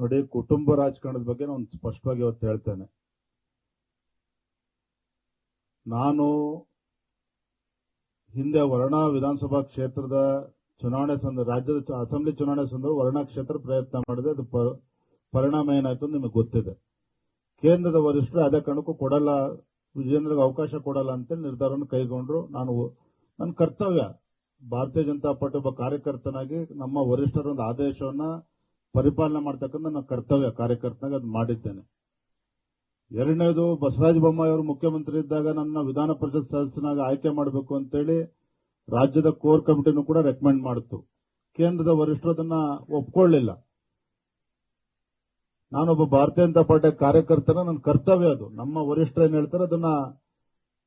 ನೋಡಿ, ಕುಟುಂಬ ರಾಜಕಾರಣದ ಬಗ್ಗೆ ನಾನು ಸ್ಪಷ್ಟವಾಗಿ ಇವತ್ತು ಹೇಳ್ತೇನೆ. ನಾನು ಹಿಂದೆ ವರ್ಣ ವಿಧಾನಸಭಾ ಕ್ಷೇತ್ರದ ಚುನಾವಣೆ ಸಂದರ್ಭ ರಾಜ್ಯದ ಅಸೆಂಬ್ಲಿ ಚುನಾವಣೆ ಸಂದರ್ಭ ವರ್ಣ ಕ್ಷೇತ್ರ ಪ್ರಯತ್ನ ಮಾಡಿದೆ. ಅದು ಪರಿಣಾಮ ಏನಾಯ್ತು ಅಂತ ನಿಮಗೆ ಗೊತ್ತಿದೆ. ಕೇಂದ್ರದ ವರಿಷ್ಠರು ಅದೇ ಕಾರಣಕ್ಕೂ ಕೊಡಲ್ಲ ವಿಜೇಂದ್ರಗೆ ಅವಕಾಶ ಕೊಡಲ್ಲ ಅಂತೇಳಿ ನಿರ್ಧಾರವನ್ನು ಕೈಗೊಂಡ್ರು. ನಾನು ನನ್ನ ಕರ್ತವ್ಯ, ಭಾರತೀಯ ಜನತಾ ಪಾರ್ಟಿ ಒಬ್ಬ ಕಾರ್ಯಕರ್ತನಾಗಿ ನಮ್ಮ ವರಿಷ್ಠರ ಒಂದು ಆದೇಶವನ್ನ ಪರಿಪಾಲನೆ ಮಾಡ್ತಕ್ಕಂಥ ನನ್ನ ಕರ್ತವ್ಯ, ಕಾರ್ಯಕರ್ತನಾಗ ಅದು ಮಾಡಿದ್ದೇನೆ. ಎರಡನೇದು, ಬಸವರಾಜ ಬೊಮ್ಮಾಯಿ ಅವರು ಮುಖ್ಯಮಂತ್ರಿ ಇದ್ದಾಗ ನನ್ನ ವಿಧಾನ ಪರಿಷತ್ ಸದಸ್ಯನಾಗ ಆಯ್ಕೆ ಮಾಡಬೇಕು ಅಂತೇಳಿ ರಾಜ್ಯದ ಕೋರ್ ಕಮಿಟಿನೂ ಕೂಡ ರೆಕಮೆಂಡ್ ಮಾಡಿತ್ತು. ಕೇಂದ್ರದ ವರಿಷ್ಠರು ಅದನ್ನ ಒಪ್ಕೊಳ್ಳಿಲ್ಲ. ನಾನೊಬ್ಬ ಭಾರತೀಯ ಜನತಾ ಪಾರ್ಟಿ ಕಾರ್ಯಕರ್ತನ, ನನ್ನ ಕರ್ತವ್ಯ ಅದು. ನಮ್ಮ ವರಿಷ್ಠರು ಏನ್ ಹೇಳ್ತಾರೆ, ಅದನ್ನ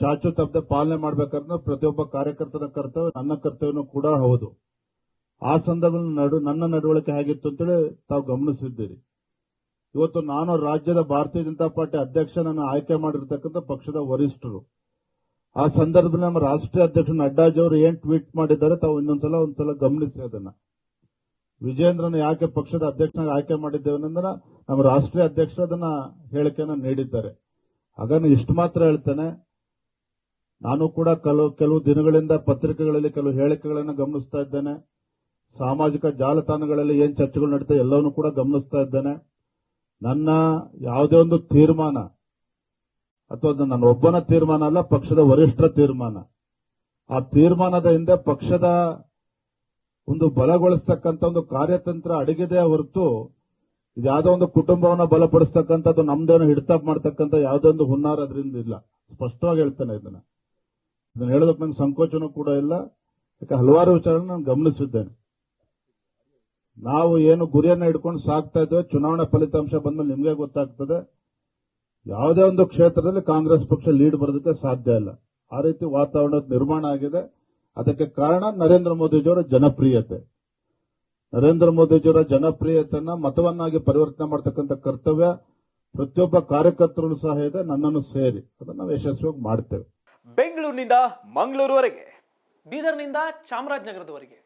ಚಾಚು ತಪ್ಪದೆ ಪಾಲನೆ ಮಾಡ್ಬೇಕಾದ್ರೆ ಪ್ರತಿಯೊಬ್ಬ ಕಾರ್ಯಕರ್ತನ ಕರ್ತವ್ಯ, ನನ್ನ ಕರ್ತವ್ಯನೂ ಕೂಡ ಹೌದು. ಆ ಸಂದರ್ಭದಲ್ಲಿ ನಡು, ನನ್ನ ನಡವಳಿಕೆ ಹೇಗಿತ್ತು ಅಂತೇಳಿ ತಾವು ಗಮನಿಸಿದ್ದೀರಿ. ಇವತ್ತು ನಾನು ರಾಜ್ಯದ ಭಾರತೀಯ ಜನತಾ ಪಾರ್ಟಿ ಅಧ್ಯಕ್ಷನನ್ನು ಆಯ್ಕೆ ಮಾಡಿರ್ತಕ್ಕಂಥ ಪಕ್ಷದ ವರಿಷ್ಠರು. ಆ ಸಂದರ್ಭದಲ್ಲಿ ನಮ್ಮ ರಾಷ್ಟ್ರೀಯ ಅಧ್ಯಕ್ಷ ನಡ್ಡಾಜಿ ಅವರು ಏನ್ ಟ್ವೀಟ್ ಮಾಡಿದ್ದಾರೆ ತಾವು ಇನ್ನೊಂದ್ಸಲ, ಒಂದ್ಸಲ ಗಮನಿಸಿ ಅದನ್ನ. ವಿಜೇಂದ್ರನ ಯಾಕೆ ಪಕ್ಷದ ಅಧ್ಯಕ್ಷನಾಗಿ ಆಯ್ಕೆ ಮಾಡಿದ್ದೇವೆ ಅಂದ್ರೆ ನಮ್ಮ ರಾಷ್ಟ್ರೀಯ ಅಧ್ಯಕ್ಷರು ಅದನ್ನ ಹೇಳಿಕೆಯನ್ನ ನೀಡಿದ್ದಾರೆ. ಹಾಗಾಗಿ ಇಷ್ಟು ಮಾತ್ರ ಹೇಳ್ತೇನೆ. ನಾನು ಕೂಡ ಕೆಲವು ಕೆಲವು ದಿನಗಳಿಂದ ಪತ್ರಿಕೆಗಳಲ್ಲಿ ಕೆಲವು ಹೇಳಿಕೆಗಳನ್ನು ಗಮನಿಸ್ತಾ ಇದ್ದೇನೆ. ಸಾಮಾಜಿಕ ಜಾಲತಾಣಗಳಲ್ಲಿ ಏನ್ ಚರ್ಚೆಗಳು ನಡೀತಾ ಎಲ್ಲವನ್ನೂ ಕೂಡ ಗಮನಿಸ್ತಾ ಇದ್ದೇನೆ. ನನ್ನ ಯಾವುದೇ ಒಂದು ತೀರ್ಮಾನ, ಅಥವಾ ನನ್ನ ಒಬ್ಬನ ತೀರ್ಮಾನ ಅಲ್ಲ, ಪಕ್ಷದ ವರಿಷ್ಠರ ತೀರ್ಮಾನ. ಆ ತೀರ್ಮಾನದ ಹಿಂದೆ ಪಕ್ಷದ ಒಂದು ಬಲಗೊಳಿಸ್ತಕ್ಕಂಥ ಒಂದು ಕಾರ್ಯತಂತ್ರ ಅಡಗಿದೆ ಹೊರತು ಇದ್ಯಾವುದೋ ಒಂದು ಕುಟುಂಬವನ್ನ ಬಲಪಡಿಸ್ತಕ್ಕಂಥದ್ದು, ನಮ್ದೇನೋ ಹಿಡಿತ ಮಾಡ್ತಕ್ಕಂಥ ಯಾವುದೇ ಒಂದು ಹುನ್ನಾರ ಅದರಿಂದ ಇಲ್ಲ. ಸ್ಪಷ್ಟವಾಗಿ ಹೇಳ್ತೇನೆ ಇದನ್ನ. ಇದನ್ನ ಹೇಳೋದಕ್ಕೆ ನಂಗೆ ಸಂಕೋಚನೂ ಕೂಡ ಇಲ್ಲ. ಯಾಕೆ ಹಲವಾರು ವಿಚಾರ ನಾನು ಗಮನಿಸಿದ್ದೇನೆ. ನಾವು ಏನು ಗುರಿಯನ್ನ ಇಟ್ಕೊಂಡು ಸಾಕ್ತಾ ಇದ್ದೇವೆ ಚುನಾವಣಾ ಫಲಿತಾಂಶ ಬಂದ್ಮೇಲೆ ನಿಮಗೆ ಗೊತ್ತಾಗ್ತದೆ. ಯಾವುದೇ ಒಂದು ಕ್ಷೇತ್ರದಲ್ಲಿ ಕಾಂಗ್ರೆಸ್ ಪಕ್ಷ ಲೀಡ್ ಬರೋದಕ್ಕೆ ಸಾಧ್ಯ ಇಲ್ಲ. ಆ ರೀತಿ ವಾತಾವರಣ ನಿರ್ಮಾಣ ಆಗಿದೆ. ಅದಕ್ಕೆ ಕಾರಣ ನರೇಂದ್ರ ಮೋದಿಜಿಯವರ ಜನಪ್ರಿಯತೆ. ನರೇಂದ್ರ ಮೋದಿಜಿಯವರ ಜನಪ್ರಿಯತೆಯನ್ನ ಮತವನ್ನಾಗಿ ಪರಿವರ್ತನೆ ಮಾಡತಕ್ಕಂಥ ಕರ್ತವ್ಯ ಪ್ರತಿಯೊಬ್ಬ ಕಾರ್ಯಕರ್ತರು ಸಹ ಇದೆ. ನನ್ನನ್ನು ಸೇರಿ. ಅದನ್ನು ನಾವು ಯಶಸ್ವಿಯಾಗಿ ಮಾಡ್ತೇವೆ. ಬೆಂಗಳೂರಿನಿಂದ ಮಂಗಳೂರುವರೆಗೆ. ಬೀದರ್ನಿಂದ ಚಾಮರಾಜನಗರದವರೆಗೆ.